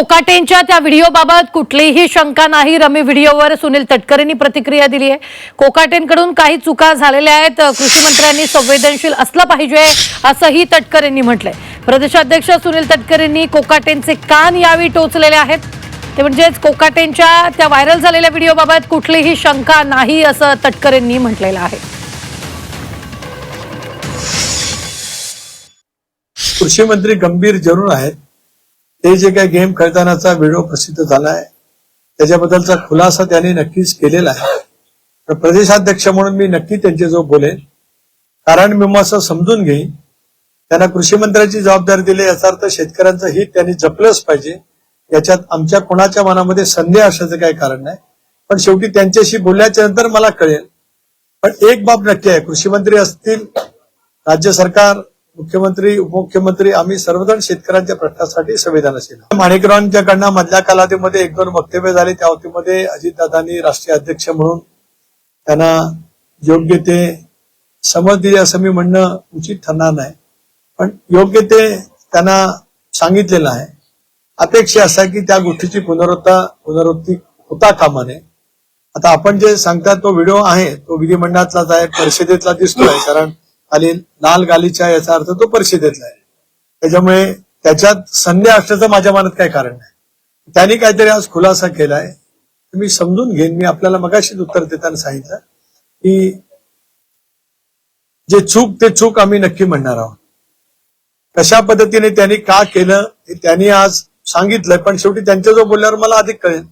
कोकाटेंच्या त्या व्हिडिओबाबत कुठलीही शंका नाही. रमी व्हिडिओवर सुनील तटकरेंनी प्रतिक्रिया दिली आहे. कोकाटेंकडून काही चुका झालेल्या आहेत. कृषी मंत्र्यांनी संवेदनशील असलं पाहिजे असंही तटकरेंनी म्हटलंय. प्रदेशाध्यक्ष सुनील तटकरेंनी कोकाटेंचे कान यावेळी टोचलेले आहेत. ते म्हणजेच कोकाटेंच्या त्या व्हायरल झालेल्या व्हिडिओबाबत कुठलीही शंका नाही असं तटकरेंनी म्हटलेलं आहे. कृषी मंत्री गंभीर जरूर आहेत. ते जे काही गेम खेळतानाचा व्हिडिओ प्रसिद्ध झाला आहे त्याच्याबद्दलचा खुलासा त्यांनी नक्कीच केलेला आहे. तर प्रदेशाध्यक्ष म्हणून मी नक्की त्यांच्याजवळ बोलेन. कारण मीमांसा समजून घेईन त्यांना कृषी मंत्र्याची जबाबदारी दिली याचा अर्थ शेतकऱ्यांचं हित त्यांनी जपलंच पाहिजे. याच्यात आमच्या कोणाच्या मनामध्ये संदेह असण्याचं काही कारण नाही. पण शेवटी त्यांच्याशी बोलल्याच्या नंतर मला कळेल. पण एक बाब नक्की आहे कृषी मंत्री असतील राज्य सरकार मुख्यमंत्री उपमुख्यमंत्री आम्ही सर्वजण शेतकऱ्यांच्या प्रश्नासाठी संवेदनशील आहोत. माणिकरावांच्याकडनं मधल्या कालावधीमध्ये एक दोन वक्तव्य झाले. त्या वक्तव्यामध्ये अजितदादांनी राष्ट्रीय अध्यक्ष म्हणून त्यांना योग्य ते समज दिली असं मी म्हणणं उचित ठरणार नाही. पण योग्य ते त्यांना सांगितलेलं आहे. अपेक्षा असा की त्या गोष्टीची पुनरुत्ता पुनरुत्ती होता कामाने आता आपण जे सांगता तो व्हिडिओ आहे तो विधिमंडळातलाच आहे परिषदेतला दिसतोय कारण खाली लाल गालीचा याचा अर्थ तो परिषदेतला आहे. त्याच्यामुळे त्याच्यात संध्या असण्याचं माझ्या मनात काही कारण नाही. त्यांनी काहीतरी आज खुलासा केलाय. मी समजून घेईन. मी आपल्याला मगाशीच उत्तर देताना सांगितलं की जे चूक ते चूक आम्ही नक्की म्हणणार आहोत. कशा पद्धतीने त्यांनी का केलं हे त्यांनी आज सांगितलंय. पण शेवटी त्यांच्या जो बोलल्यावर मला अधिक कळेल.